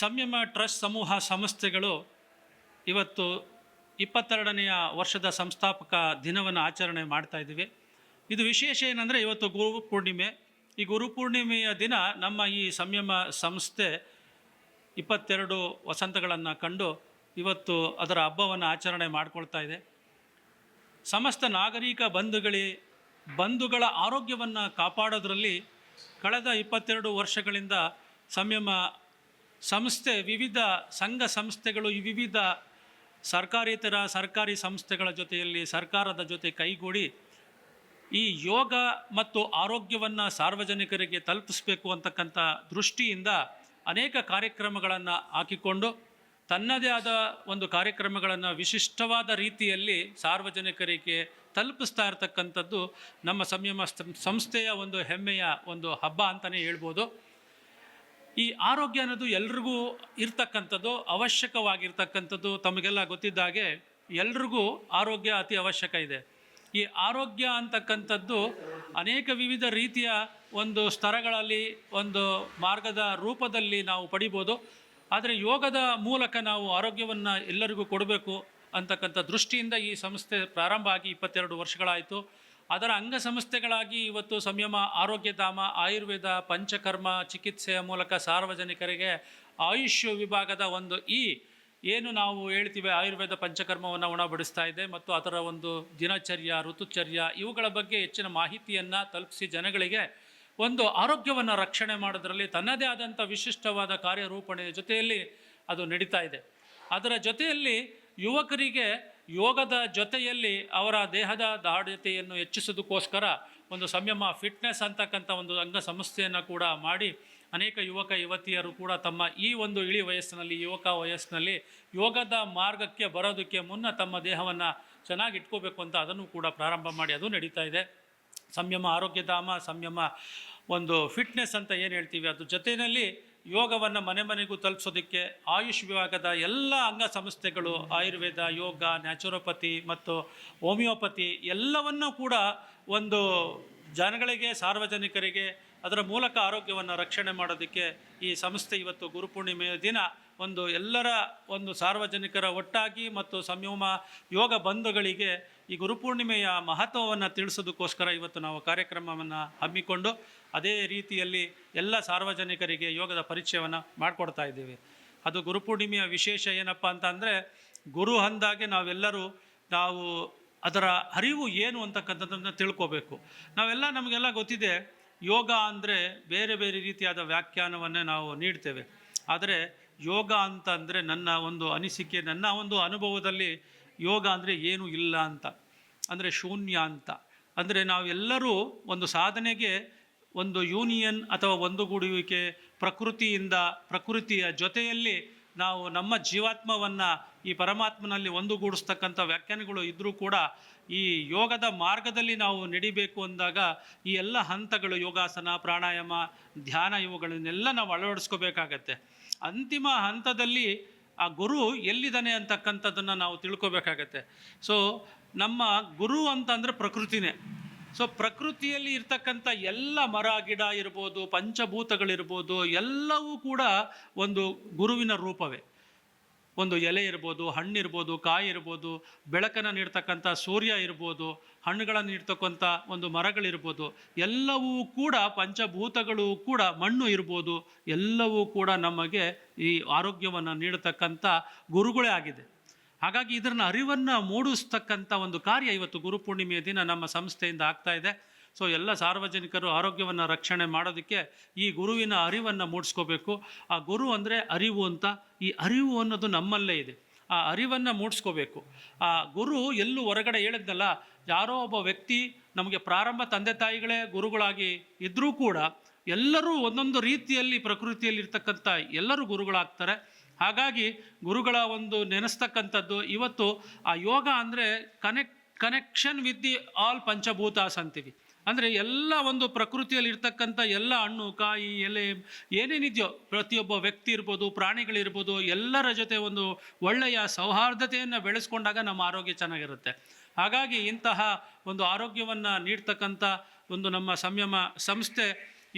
ಸಂಯಮ ಟ್ರಸ್ಟ್ ಸಮೂಹ ಸಂಸ್ಥೆಗಳು ಇವತ್ತು ಇಪ್ಪತ್ತೆರಡನೆಯ ವರ್ಷದ ಸಂಸ್ಥಾಪಕ ದಿನವನ್ನು ಆಚರಣೆ ಮಾಡ್ತಾ ಇದ್ದೀವಿ. ಇದು ವಿಶೇಷ ಏನಂದರೆ ಇವತ್ತು ಗುರು ಪೂರ್ಣಿಮೆ. ಈ ಗುರು ಪೂರ್ಣಿಮೆಯ ದಿನ ನಮ್ಮ ಈ ಸಂಯಮ ಸಂಸ್ಥೆ ಇಪ್ಪತ್ತೆರಡು ವಸಂತಗಳನ್ನು ಕಂಡು ಇವತ್ತು ಅದರ ಹಬ್ಬವನ್ನು ಆಚರಣೆ ಮಾಡಿಕೊಳ್ತಾ ಇದೆ. ಸಮಸ್ತ ನಾಗರಿಕ ಬಂಧುಗಳಿ, ಬಂಧುಗಳ ಆರೋಗ್ಯವನ್ನು ಕಾಪಾಡೋದ್ರಲ್ಲಿ ಕಳೆದ ಇಪ್ಪತ್ತೆರಡು ವರ್ಷಗಳಿಂದ ಸಂಯಮ ಸಂಸ್ಥೆ, ವಿವಿಧ ಸಂಘ ಸಂಸ್ಥೆಗಳು, ಈ ವಿವಿಧ ಸರ್ಕಾರೇತರ, ಸರ್ಕಾರಿ ಸಂಸ್ಥೆಗಳ ಜೊತೆಯಲ್ಲಿ ಸರ್ಕಾರದ ಜೊತೆ ಕೈಗೂಡಿ ಈ ಯೋಗ ಮತ್ತು ಆರೋಗ್ಯವನ್ನು ಸಾರ್ವಜನಿಕರಿಗೆ ತಲುಪಿಸಬೇಕು ಅಂತಕ್ಕಂಥ ದೃಷ್ಟಿಯಿಂದ ಅನೇಕ ಕಾರ್ಯಕ್ರಮಗಳನ್ನು ಹಾಕಿಕೊಂಡು, ತನ್ನದೇ ಆದ ಒಂದು ಕಾರ್ಯಕ್ರಮಗಳನ್ನು ವಿಶಿಷ್ಟವಾದ ರೀತಿಯಲ್ಲಿ ಸಾರ್ವಜನಿಕರಿಗೆ ತಲುಪಿಸ್ತಾ ಇರತಕ್ಕಂಥದ್ದು ನಮ್ಮ ಸಂಯಮ ಸಂಸ್ಥೆಯ ಒಂದು ಹೆಮ್ಮೆಯ ಒಂದು ಹಬ್ಬ ಅಂತಲೇ ಹೇಳ್ಬೋದು. ಈ ಆರೋಗ್ಯ ಅನ್ನೋದು ಎಲ್ರಿಗೂ ಇರ್ತಕ್ಕಂಥದ್ದು, ಅವಶ್ಯಕವಾಗಿರ್ತಕ್ಕಂಥದ್ದು ತಮಗೆಲ್ಲ ಗೊತ್ತಿದ್ದಾಗೆ ಎಲ್ರಿಗೂ ಆರೋಗ್ಯ ಅತಿ ಅವಶ್ಯಕ ಇದೆ. ಈ ಆರೋಗ್ಯ ಅಂತಕ್ಕಂಥದ್ದು ಅನೇಕ ವಿವಿಧ ರೀತಿಯ ಒಂದು ಸ್ತರಗಳಲ್ಲಿ, ಒಂದು ಮಾರ್ಗದ ರೂಪದಲ್ಲಿ ನಾವು ಪಡಿಬೋದು. ಆದರೆ ಯೋಗದ ಮೂಲಕ ನಾವು ಆರೋಗ್ಯವನ್ನು ಎಲ್ಲರಿಗೂ ಕೊಡಬೇಕು ಅಂತಕ್ಕಂಥ ದೃಷ್ಟಿಯಿಂದ ಈ ಸಂಸ್ಥೆ ಪ್ರಾರಂಭ ಆಗಿ ಇಪ್ಪತ್ತೆರಡು ವರ್ಷಗಳಾಯಿತು. ಅದರ ಅಂಗಸಂಸ್ಥೆಗಳಾಗಿ ಇವತ್ತು ಸಂಯಮ ಆರೋಗ್ಯಧಾಮ ಆಯುರ್ವೇದ, ಪಂಚಕರ್ಮ, ಚಿಕಿತ್ಸೆಯ ಮೂಲಕ ಸಾರ್ವಜನಿಕರಿಗೆ ಆಯುಷ್ ವಿಭಾಗದ ಒಂದು ಈ ಏನು ನಾವು ಹೇಳ್ತೀವಿ ಆಯುರ್ವೇದ ಪಂಚಕರ್ಮವನ್ನು ಉಣಬಡಿಸ್ತಾ ಇದೆ ಮತ್ತು ಅದರ ಒಂದು ದಿನಚರ್ಯ, ಋತುಚರ್ಯ ಇವುಗಳ ಬಗ್ಗೆ ಹೆಚ್ಚಿನ ಮಾಹಿತಿಯನ್ನು ತಲುಪಿಸಿ ಜನಗಳಿಗೆ ಒಂದು ಆರೋಗ್ಯವನ್ನು ರಕ್ಷಣೆ ಮಾಡೋದರಲ್ಲಿ ತನ್ನದೇ ಆದಂಥ ವಿಶಿಷ್ಟವಾದ ಕಾರ್ಯರೂಪಣೆಯ ಜೊತೆಯಲ್ಲಿ ಅದು ನಡೀತಾ ಇದೆ. ಅದರ ಜೊತೆಯಲ್ಲಿ ಯುವಕರಿಗೆ ಯೋಗದ ಜೊತೆಯಲ್ಲಿ ಅವರ ದೇಹದ ದಾಢ್ಯತೆಯನ್ನು ಹೆಚ್ಚಿಸೋದಕ್ಕೋಸ್ಕರ ಒಂದು ಸಂಯಮ, ಫಿಟ್ನೆಸ್ ಅಂತಕ್ಕಂಥ ಒಂದು ಅಂಗ ಸಂಸ್ಥೆಯನ್ನು ಕೂಡ ಮಾಡಿ ಅನೇಕ ಯುವಕ, ಯುವತಿಯರು ಕೂಡ ತಮ್ಮ ಈ ಒಂದು ಇಳಿ ವಯಸ್ಸಿನಲ್ಲಿ ಯುವಕ ವಯಸ್ಸಿನಲ್ಲಿ ಯೋಗದ ಮಾರ್ಗಕ್ಕೆ ಬರೋದಕ್ಕೆ ಮುನ್ನ ತಮ್ಮ ದೇಹವನ್ನು ಚೆನ್ನಾಗಿ ಇಟ್ಕೋಬೇಕು ಅಂತ ಅದನ್ನು ಕೂಡ ಪ್ರಾರಂಭ ಮಾಡಿ. ಅದು ನಡೀತಾ ಇದೆ. ಸಂಯಮ, ಆರೋಗ್ಯಧಾಮ, ಸಂಯಮ, ಒಂದು ಫಿಟ್ನೆಸ್ ಅಂತ ಏನು ಹೇಳ್ತೀವಿ, ಅದ್ರ ಜೊತೆಯಲ್ಲಿ ಯೋಗವನ್ನು ಮನೆ ಮನೆಗೂ ತಲುಪಿಸೋದಕ್ಕೆ ಆಯುಷ್ ವಿಭಾಗದ ಎಲ್ಲ ಅಂಗ ಸಂಸ್ಥೆಗಳು ಆಯುರ್ವೇದ, ಯೋಗ, ನ್ಯಾಚುರೋಪತಿ ಮತ್ತು ಹೋಮಿಯೋಪತಿ ಎಲ್ಲವನ್ನೂ ಕೂಡ ಒಂದು ಜನಗಳಿಗೆ, ಸಾರ್ವಜನಿಕರಿಗೆ ಅದರ ಮೂಲಕ ಆರೋಗ್ಯವನ್ನು ರಕ್ಷಣೆ ಮಾಡೋದಕ್ಕೆ ಈ ಸಂಸ್ಥೆ ಇವತ್ತು ಗುರುಪೂರ್ಣಿಮೆಯ ದಿನ ಒಂದು ಎಲ್ಲರ ಒಂದು ಸಾರ್ವಜನಿಕರ ಒಟ್ಟಾಗಿ ಮತ್ತು ಸಂಯಮ ಯೋಗ ಬಂಧುಗಳಿಗೆ ಈ ಗುರುಪೂರ್ಣಿಮೆಯ ಮಹತ್ವವನ್ನು ತಿಳಿಸೋದಕ್ಕೋಸ್ಕರ ಇವತ್ತು ನಾವು ಕಾರ್ಯಕ್ರಮವನ್ನು ಹಮ್ಮಿಕೊಂಡು ಅದೇ ರೀತಿಯಲ್ಲಿ ಎಲ್ಲ ಸಾರ್ವಜನಿಕರಿಗೆ ಯೋಗದ ಪರಿಚಯವನ್ನು ಮಾಡಿಕೊಡ್ತಾ ಇದ್ದೀವಿ. ಅದು ಗುರುಪೂರ್ಣಿಮೆಯ ವಿಶೇಷ ಏನಪ್ಪ ಅಂತ ಅಂದರೆ ಗುರು ಅಂದಾಗೆ ನಾವೆಲ್ಲರೂ ನಾವು ಅದರ ಅರಿವು ಏನು ಅಂತಕ್ಕಂಥದ್ದನ್ನು ತಿಳ್ಕೋಬೇಕು. ನಾವೆಲ್ಲ ನಮಗೆಲ್ಲ ಗೊತ್ತಿದೆ, ಯೋಗ ಅಂದರೆ ಬೇರೆ ಬೇರೆ ರೀತಿಯಾದ ವ್ಯಾಖ್ಯಾನವನ್ನೇ ನಾವು ನೀಡ್ತೇವೆ. ಆದರೆ ಯೋಗ ಅಂತ ಅಂದರೆ ನನ್ನ ಒಂದು ಅನಿಸಿಕೆ, ನನ್ನ ಒಂದು ಅನುಭವದಲ್ಲಿ ಯೋಗ ಅಂದರೆ ಏನೂ ಇಲ್ಲ ಅಂತ. ಅಂದರೆ ಶೂನ್ಯ ಅಂತ. ಅಂದರೆ ನಾವೆಲ್ಲರೂ ಒಂದು ಸಾಧನೆಗೆ ಒಂದು ಯೂನಿಯನ್ ಅಥವಾ ಒಂದುಗೂಡುವಿಕೆ ಪ್ರಕೃತಿಯಿಂದ ಪ್ರಕೃತಿಯ ಜೊತೆಯಲ್ಲಿ ನಾವು ನಮ್ಮ ಜೀವಾತ್ಮವನ್ನು ಈ ಪರಮಾತ್ಮನಲ್ಲಿ ಒಂದುಗೂಡಿಸ್ತಕ್ಕಂಥ ವ್ಯಾಖ್ಯಾನಗಳು ಇದ್ದರೂ ಕೂಡ ಈ ಯೋಗದ ಮಾರ್ಗದಲ್ಲಿ ನಾವು ನಡಿಬೇಕು ಅಂದಾಗ ಈ ಎಲ್ಲ ಹಂತಗಳು ಯೋಗಾಸನ, ಪ್ರಾಣಾಯಾಮ, ಧ್ಯಾನ ಇವುಗಳನ್ನೆಲ್ಲ ನಾವು ಅಳವಡಿಸ್ಕೋಬೇಕಾಗತ್ತೆ. ಅಂತಿಮ ಹಂತದಲ್ಲಿ ಆ ಗುರು ಎಲ್ಲಿದ್ದಾನೆ ಅಂತಕ್ಕಂಥದ್ದನ್ನು ನಾವು ತಿಳ್ಕೋಬೇಕಾಗತ್ತೆ. ಸೊ ನಮ್ಮ ಗುರು ಅಂತಂದರೆ ಪ್ರಕೃತಿನೇ. ಸೊ ಪ್ರಕೃತಿಯಲ್ಲಿ ಇರ್ತಕ್ಕಂಥ ಎಲ್ಲ ಮರ, ಗಿಡ ಇರ್ಬೋದು, ಪಂಚಭೂತಗಳಿರ್ಬೋದು, ಎಲ್ಲವೂ ಕೂಡ ಒಂದು ಗುರುವಿನ ರೂಪವೇ. ಒಂದು ಎಲೆ ಇರ್ಬೋದು, ಹಣ್ಣಿರ್ಬೋದು, ಕಾಯಿ ಇರ್ಬೋದು, ಬೆಳಕನ್ನು ನೀಡ್ತಕ್ಕಂಥ ಸೂರ್ಯ ಇರ್ಬೋದು, ಹಣ್ಣುಗಳನ್ನು ನೀಡ್ತಕ್ಕಂಥ ಒಂದು ಮರಗಳಿರ್ಬೋದು, ಎಲ್ಲವೂ ಕೂಡ ಪಂಚಭೂತಗಳು ಕೂಡ ಮಣ್ಣು ಇರ್ಬೋದು, ಎಲ್ಲವೂ ಕೂಡ ನಮಗೆ ಈ ಆರೋಗ್ಯವನ್ನು ನೀಡತಕ್ಕಂಥ ಗುರುಗಳೇ ಆಗಿದೆ. ಹಾಗಾಗಿ ಇದನ್ನ ಅರಿವನ್ನು ಮೂಡಿಸ್ತಕ್ಕಂಥ ಒಂದು ಕಾರ್ಯ ಇವತ್ತು ಗುರುಪೂರ್ಣಿಮೆಯ ದಿನ ನಮ್ಮ ಸಂಸ್ಥೆಯಿಂದ ಆಗ್ತಾ ಇದೆ. ಸೊ ಎಲ್ಲ ಸಾರ್ವಜನಿಕರು ಆರೋಗ್ಯವನ್ನು ರಕ್ಷಣೆ ಮಾಡೋದಕ್ಕೆ ಈ ಗುರುವಿನ ಅರಿವನ್ನು ಮೂಡಿಸ್ಕೋಬೇಕು. ಆ ಗುರು ಅಂದರೆ ಅರಿವು ಅಂತ. ಈ ಅರಿವು ಅನ್ನೋದು ನಮ್ಮಲ್ಲೇ ಇದೆ. ಆ ಅರಿವನ್ನು ಮೂಡಿಸ್ಕೋಬೇಕು. ಆ ಗುರು ಎಲ್ಲೂ ಹೊರಗಡೆ ಹೇಳಿದ್ನಲ್ಲ, ಯಾರೋ ಒಬ್ಬ ವ್ಯಕ್ತಿ ನಮಗೆ ಪ್ರಾರಂಭ ತಂದೆ ತಾಯಿಗಳೇ ಗುರುಗಳಾಗಿ ಇದ್ದರೂ ಕೂಡ ಎಲ್ಲರೂ ಒಂದೊಂದು ರೀತಿಯಲ್ಲಿ ಪ್ರಕೃತಿಯಲ್ಲಿ ಇರ್ತಕ್ಕಂಥ ಎಲ್ಲರೂ ಗುರುಗಳಾಗ್ತಾರೆ. ಹಾಗಾಗಿ ಗುರುಗಳ ಒಂದು ನೆನೆಸ್ತಕ್ಕಂಥದ್ದು ಇವತ್ತು ಆ ಯೋಗ ಅಂದರೆ connect connection with the all panchabhutas ಅಂತೀವಿ. ಅಂದರೆ ಎಲ್ಲ ಒಂದು ಪ್ರಕೃತಿಯಲ್ಲಿ ಇರ್ತಕ್ಕಂಥ ಎಲ್ಲ ಹಣ್ಣು, ಕಾಯಿ, ಎಲೆ ಏನೇನಿದೆಯೋ ಪ್ರತಿಯೊಬ್ಬ ವ್ಯಕ್ತಿ ಇರ್ಬೋದು, ಪ್ರಾಣಿಗಳಿರ್ಬೋದು, ಎಲ್ಲರ ಜೊತೆ ಒಂದು ಒಳ್ಳೆಯ ಸೌಹಾರ್ದತೆಯನ್ನು ಬೆಳೆಸ್ಕೊಂಡಾಗ ನಮ್ಮ ಆರೋಗ್ಯ ಚೆನ್ನಾಗಿರುತ್ತೆ. ಹಾಗಾಗಿ ಇಂತಹ ಒಂದು ಆರೋಗ್ಯವನ್ನು ನೀಡ್ತಕ್ಕಂಥ ಒಂದು ನಮ್ಮ ಸಂಯಮ ಸಂಸ್ಥೆ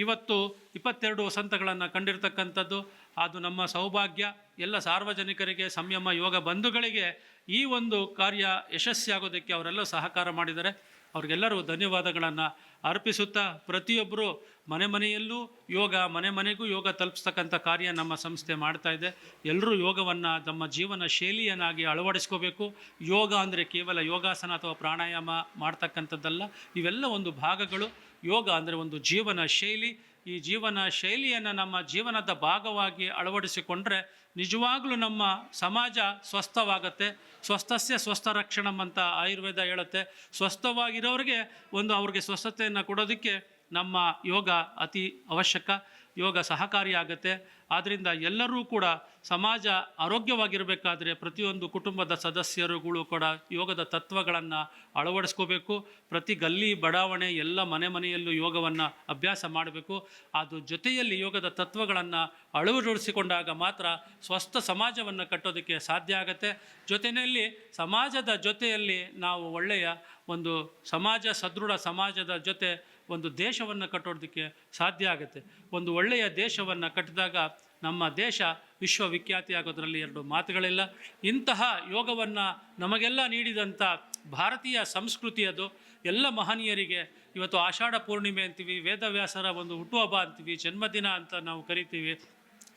ಇವತ್ತು ಇಪ್ಪತ್ತೆರಡು ವಸಂತಗಳನ್ನು ಕಂಡಿರ್ತಕ್ಕಂಥದ್ದು. ಅದು ನಮ್ಮ ಸೌಭಾಗ್ಯ. ಎಲ್ಲ ಸಾರ್ವಜನಿಕರಿಗೆ, ಸಂಯಮ, ಯೋಗ ಬಂಧುಗಳಿಗೆ ಈ ಒಂದು ಕಾರ್ಯ ಯಶಸ್ವಿಯಾಗೋದಕ್ಕೆ ಅವರೆಲ್ಲ ಸಹಕಾರ ಮಾಡಿದರೆ ಅವ್ರಿಗೆಲ್ಲರೂ ಧನ್ಯವಾದಗಳನ್ನು ಅರ್ಪಿಸುತ್ತಾ ಪ್ರತಿಯೊಬ್ಬರು ಮನೆ ಮನೆಯಲ್ಲೂ ಯೋಗ, ಮನೆ ಮನೆಗೂ ಯೋಗ ತಲುಪಿಸ್ತಕ್ಕಂಥ ಕಾರ್ಯ ನಮ್ಮ ಸಂಸ್ಥೆ ಮಾಡ್ತಾ ಇದೆ. ಎಲ್ಲರೂ ಯೋಗವನ್ನು ತಮ್ಮ ಜೀವನ ಶೈಲಿಯನ್ನಾಗಿ ಅಳವಡಿಸ್ಕೋಬೇಕು. ಯೋಗ ಅಂದರೆ ಕೇವಲ ಯೋಗಾಸನ ಅಥವಾ ಪ್ರಾಣಾಯಾಮ ಮಾಡ್ತಕ್ಕಂಥದ್ದಲ್ಲ. ಇವೆಲ್ಲ ಒಂದು ಭಾಗಗಳು. ಯೋಗ ಅಂದರೆ ಒಂದು ಜೀವನ ಶೈಲಿ. ಈ ಜೀವನ ಶೈಲಿಯನ್ನು ನಮ್ಮ ಜೀವನದ ಭಾಗವಾಗಿ ಅಳವಡಿಸಿಕೊಂಡ್ರೆ ನಿಜವಾಗ್ಲೂ ನಮ್ಮ ಸಮಾಜ ಸ್ವಸ್ಥವಾಗತ್ತೆ. ಸ್ವಸ್ಥಸ್ಯ ಸ್ವಸ್ಥ ರಕ್ಷಣಂ ಅಂತ ಆಯುರ್ವೇದ ಹೇಳುತ್ತೆ. ಸ್ವಸ್ಥವಾಗಿರೋರಿಗೆ ಒಂದು ಅವ್ರಿಗೆ ಸ್ವಸ್ಥತೆಯನ್ನು ಕೊಡೋದಕ್ಕೆ ನಮ್ಮ ಯೋಗ ಅತಿ ಅವಶ್ಯಕ, ಯೋಗ ಸಹಕಾರಿಯಾಗತ್ತೆ. ಆದ್ದರಿಂದ ಎಲ್ಲರೂ ಕೂಡ ಸಮಾಜ ಆರೋಗ್ಯವಾಗಿರಬೇಕಾದ್ರೆ ಪ್ರತಿಯೊಂದು ಕುಟುಂಬದ ಸದಸ್ಯರುಗಳು ಕೂಡ ಯೋಗದ ತತ್ವಗಳನ್ನು ಅಳವಡಿಸ್ಕೋಬೇಕು. ಪ್ರತಿ ಗಲ್ಲಿ, ಬಡಾವಣೆ, ಎಲ್ಲ ಮನೆ ಮನೆಯಲ್ಲೂ ಯೋಗವನ್ನು ಅಭ್ಯಾಸ ಮಾಡಬೇಕು. ಅದು ಜೊತೆಯಲ್ಲಿ ಯೋಗದ ತತ್ವಗಳನ್ನು ಅಳವಡಿಸಿಕೊಂಡಾಗ ಮಾತ್ರ ಸ್ವಸ್ಥ ಸಮಾಜವನ್ನು ಕಟ್ಟೋದಕ್ಕೆ ಸಾಧ್ಯ ಆಗುತ್ತೆ. ಜೊತೆಯಲ್ಲಿ ಸಮಾಜದ ಜೊತೆಯಲ್ಲಿ ನಾವು ಒಳ್ಳೆಯ ಒಂದು ಸಮಾಜ, ಸದೃಢ ಸಮಾಜದ ಜೊತೆ ಒಂದು ದೇಶವನ್ನು ಕಟ್ಟೋದಕ್ಕೆ ಸಾಧ್ಯ ಆಗುತ್ತೆ. ಒಂದು ಒಳ್ಳೆಯ ದೇಶವನ್ನು ಕಟ್ಟಿದಾಗ ನಮ್ಮ ದೇಶ ವಿಶ್ವವಿಖ್ಯಾತಿ ಆಗೋದರಲ್ಲಿ ಎರಡು ಮಾತುಗಳಿಲ್ಲ. ಇಂತಹ ಯೋಗವನ್ನು ನಮಗೆಲ್ಲ ನೀಡಿದಂಥ ಭಾರತೀಯ ಸಂಸ್ಕೃತಿ ಅದು. ಎಲ್ಲ ಮಹನೀಯರಿಗೆ ಇವತ್ತು ಆಷಾಢ ಪೂರ್ಣಿಮೆ ಅಂತೀವಿ, ವೇದವ್ಯಾಸರ ಒಂದು ಹುಟ್ಟುಹಬ್ಬ ಅಂತೀವಿ, ಜನ್ಮದಿನ ಅಂತ ನಾವು ಕರಿತೀವಿ.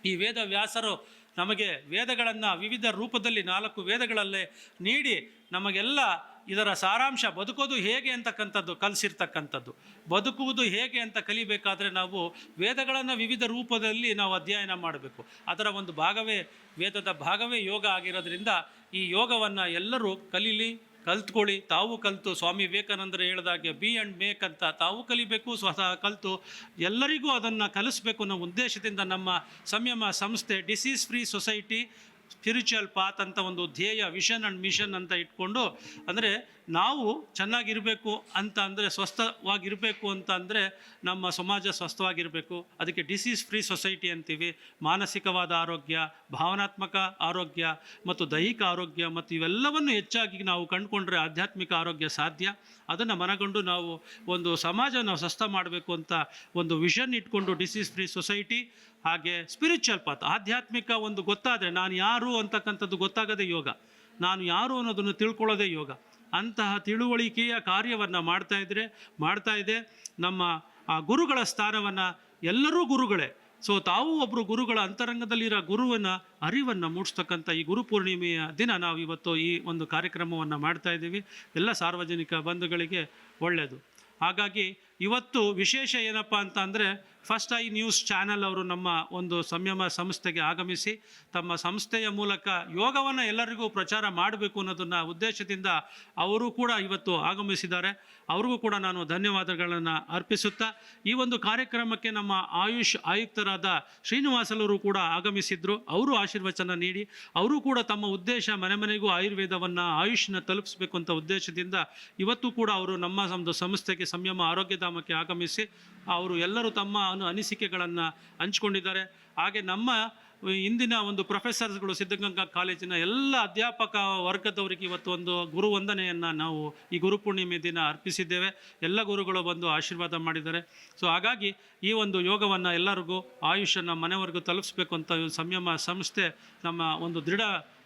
ಈ ವೇದವ್ಯಾಸರು ನಮಗೆ ವೇದಗಳನ್ನು ವಿವಿಧ ರೂಪದಲ್ಲಿ ನಾಲ್ಕು ವೇದಗಳಲ್ಲೇ ನೀಡಿ ನಮಗೆಲ್ಲ ಇದರ ಸಾರಾಂಶ ಬದುಕೋದು ಹೇಗೆ ಅಂತಕ್ಕಂಥದ್ದು, ಕಲಿಸಿರ್ತಕ್ಕಂಥದ್ದು. ಬದುಕುವುದು ಹೇಗೆ ಅಂತ ಕಲಿಬೇಕಾದರೆ ನಾವು ವೇದಗಳನ್ನು ವಿವಿಧ ರೂಪದಲ್ಲಿ ನಾವು ಅಧ್ಯಯನ ಮಾಡಬೇಕು. ಅದರ ಒಂದು ಭಾಗವೇ, ವೇದದ ಭಾಗವೇ ಯೋಗ ಆಗಿರೋದ್ರಿಂದ ಈ ಯೋಗವನ್ನು ಎಲ್ಲರೂ ಕಲೀಲಿ. ಕಲ್ತ್ಕೊಳ್ಳಿ. ತಾವು ಕಲಿತು. ಸ್ವಾಮಿ ವಿವೇಕಾನಂದರು ಹೇಳಿದಾಗೆ ಬಿ ಆ್ಯಂಡ್ ಮೇಕ್ ಅಂತ ತಾವು ಕಲಿಬೇಕು, ಸ್ವತಃ ಕಲಿತು. ಎಲ್ಲರಿಗೂ ಅದನ್ನು ಕಲಿಸ್ಬೇಕು ಅನ್ನೋ ಉದ್ದೇಶದಿಂದ ನಮ್ಮ ಸಂಯಮ ಸಂಸ್ಥೆ disease free society spiritual path ಅಂತ ಒಂದು ಧ್ಯೇಯ ವಿಷನ್ ಆ್ಯಂಡ್ ಮಿಷನ್ ಅಂತ ಇಟ್ಕೊಂಡು, ಅಂದರೆ ನಾವು ಚೆನ್ನಾಗಿರಬೇಕು ಅಂತ ಅಂದರೆ ಸ್ವಸ್ಥವಾಗಿರಬೇಕು ಅಂತ ಅಂದರೆ ನಮ್ಮ ಸಮಾಜ ಸ್ವಸ್ಥವಾಗಿರಬೇಕು. ಅದಕ್ಕೆ ಡಿಸೀಸ್ ಫ್ರೀ ಸೊಸೈಟಿ ಅಂತೀವಿ. ಮಾನಸಿಕವಾದ ಆರೋಗ್ಯ, ಭಾವನಾತ್ಮಕ ಆರೋಗ್ಯ ಮತ್ತು ದೈಹಿಕ ಆರೋಗ್ಯ ಮತ್ತು ಇವೆಲ್ಲವನ್ನು ಹೆಚ್ಚಾಗಿ ನಾವು ಕಂಡುಕೊಂಡ್ರೆ ಆಧ್ಯಾತ್ಮಿಕ ಆರೋಗ್ಯ ಸಾಧ್ಯ. ಅದನ್ನು ಮನಗೊಂಡು ನಾವು ಒಂದು ಸಮಾಜವನ್ನು ಸ್ವಸ್ಥ ಮಾಡಬೇಕು ಅಂತ ಒಂದು ವಿಷನ್ ಇಟ್ಕೊಂಡು ಡಿಸೀಸ್ ಫ್ರೀ ಸೊಸೈಟಿ ಹಾಗೆ ಸ್ಪಿರಿಚುವಲ್ ಪಾತ್ ಆಧ್ಯಾತ್ಮಿಕ ಒಂದು ಗೊತ್ತಾದರೆ ನಾನು ಯಾರು ಅಂತಕ್ಕಂಥದ್ದು ಗೊತ್ತಾಗದೇ ಯೋಗ. ನಾನು ಯಾರು ಅನ್ನೋದನ್ನು ತಿಳ್ಕೊಳ್ಳೋದೇ ಯೋಗ. ಅಂತಹ ತಿಳುವಳಿಕೆಯ ಕಾರ್ಯವನ್ನು ಮಾಡ್ತಾ ಇದ್ರೆ, ಮಾಡ್ತಾ ಇದೆ. ನಮ್ಮ, ಆ, ಗುರುಗಳ ಸ್ಥಾನವನ್ನು ಎಲ್ಲರೂ ಗುರುಗಳೇ. ಸೊ ತಾವು ಒಬ್ಬರು ಗುರುಗಳ ಅಂತರಂಗದಲ್ಲಿರೋ ಗುರುವನ್ನ, ಅರಿವನ್ನು ಮೂಡಿಸ್ತಕ್ಕಂಥ ಈ ಗುರು ಪೂರ್ಣಿಮೆಯ ದಿನ ನಾವು ಇವತ್ತು ಈ ಒಂದು ಕಾರ್ಯಕ್ರಮವನ್ನು ಮಾಡ್ತಾ ಇದ್ದೀವಿ. ಎಲ್ಲ ಸಾರ್ವಜನಿಕ ಬಂಧುಗಳಿಗೆ ಒಳ್ಳೆಯದು. ಹಾಗಾಗಿ ಇವತ್ತು ವಿಶೇಷ ಏನಪ್ಪ ಅಂತ ಅಂದರೆ ಫಸ್ಟ್ ಐ ನ್ಯೂಸ್ ಚಾನೆಲ್ ಅವರು ನಮ್ಮ ಒಂದು ಸಂಯಮ ಸಂಸ್ಥೆಗೆ ಆಗಮಿಸಿ ತಮ್ಮ ಸಂಸ್ಥೆಯ ಮೂಲಕ ಯೋಗವನ್ನು ಎಲ್ಲರಿಗೂ ಪ್ರಚಾರ ಮಾಡಬೇಕು ಅನ್ನೋದನ್ನು ಉದ್ದೇಶದಿಂದ ಅವರು ಕೂಡ ಇವತ್ತು ಆಗಮಿಸಿದ್ದಾರೆ. ಅವ್ರಿಗೂ ಕೂಡ ನಾನು ಧನ್ಯವಾದಗಳನ್ನು ಅರ್ಪಿಸುತ್ತಾ, ಈ ಒಂದು ಕಾರ್ಯಕ್ರಮಕ್ಕೆ ನಮ್ಮ ಆಯುಷ್ ಆಯುಕ್ತರಾದ ಶ್ರೀನಿವಾಸಲವರು ಕೂಡ ಆಗಮಿಸಿದ್ರು. ಅವರು ಆಶೀರ್ವಚನ ನೀಡಿ, ಅವರು ಕೂಡ ತಮ್ಮ ಉದ್ದೇಶ ಮನೆ ಮನೆಗೂ ಆಯುರ್ವೇದವನ್ನು, ಆಯುಷ್ನ ತಲುಪಿಸಬೇಕು ಅಂತ ಉದ್ದೇಶದಿಂದ ಇವತ್ತು ಕೂಡ ಅವರು ನಮ್ಮ ಒಂದು ಸಂಸ್ಥೆಗೆ ಸಂಯಮ ಆರೋಗ್ಯಧಾಮಕ್ಕೆ ಆಗಮಿಸಿ ಅವರು ಎಲ್ಲರೂ ತಮ್ಮ ಅನು ಅನಿಸಿಕೆಗಳನ್ನು ಹಂಚ್ಕೊಂಡಿದ್ದಾರೆ. ಹಾಗೆ ನಮ್ಮ ಇಂದಿನ ಒಂದು ಪ್ರೊಫೆಸರ್ಸ್ಗಳು ಸಿದ್ಧಗಂಗಾ ಕಾಲೇಜಿನ ಎಲ್ಲ ಅಧ್ಯಾಪಕ ವರ್ಗದವರಿಗೆ ಇವತ್ತು ಒಂದು ಗುರು ವಂದನೆಯನ್ನು ನಾವು ಈ ಗುರು ಪೂರ್ಣಿಮೆ ದಿನ ಅರ್ಪಿಸಿದ್ದೇವೆ. ಎಲ್ಲ ಗುರುಗಳು ಬಂದು ಆಶೀರ್ವಾದ ಮಾಡಿದ್ದಾರೆ. ಸೊ ಹಾಗಾಗಿ ಈ ಒಂದು ಯೋಗವನ್ನು ಎಲ್ಲರಿಗೂ ಆಯುಷನ್ನು ಮನೆವರೆಗೂ ತಲುಪಿಸ್ಬೇಕು ಅಂತ ಸಂಯಮ ಸಂಸ್ಥೆ ನಮ್ಮ ಒಂದು ದೃಢ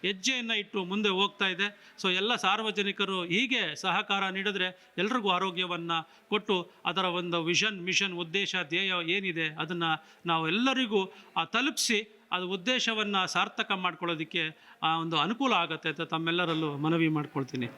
ಹೆಜ್ಜೆಯನ್ನು ಇಟ್ಟು ಮುಂದೆ ಹೋಗ್ತಾ ಇದೆ. ಸೊ ಎಲ್ಲ ಸಾರ್ವಜನಿಕರು ಹೀಗೆ ಸಹಕಾರ ನೀಡಿದ್ರೆ ಎಲ್ರಿಗೂ ಆರೋಗ್ಯವನ್ನು ಕೊಟ್ಟು ಅದರ ಒಂದು ವಿಷನ್ ಮಿಷನ್ ಉದ್ದೇಶ, ಧ್ಯೇಯ ಏನಿದೆ ಅದನ್ನು ನಾವು ಎಲ್ಲರಿಗೂ ತಲುಪಿಸಿ ಅದು ಉದ್ದೇಶವನ್ನು ಸಾರ್ಥಕ ಮಾಡ್ಕೊಳ್ಳೋದಕ್ಕೆ ಒಂದು ಅನುಕೂಲ ಆಗುತ್ತೆ ಅಂತ ತಮ್ಮೆಲ್ಲರಲ್ಲೂ ಮನವಿ ಮಾಡ್ಕೊಳ್ತೀನಿ.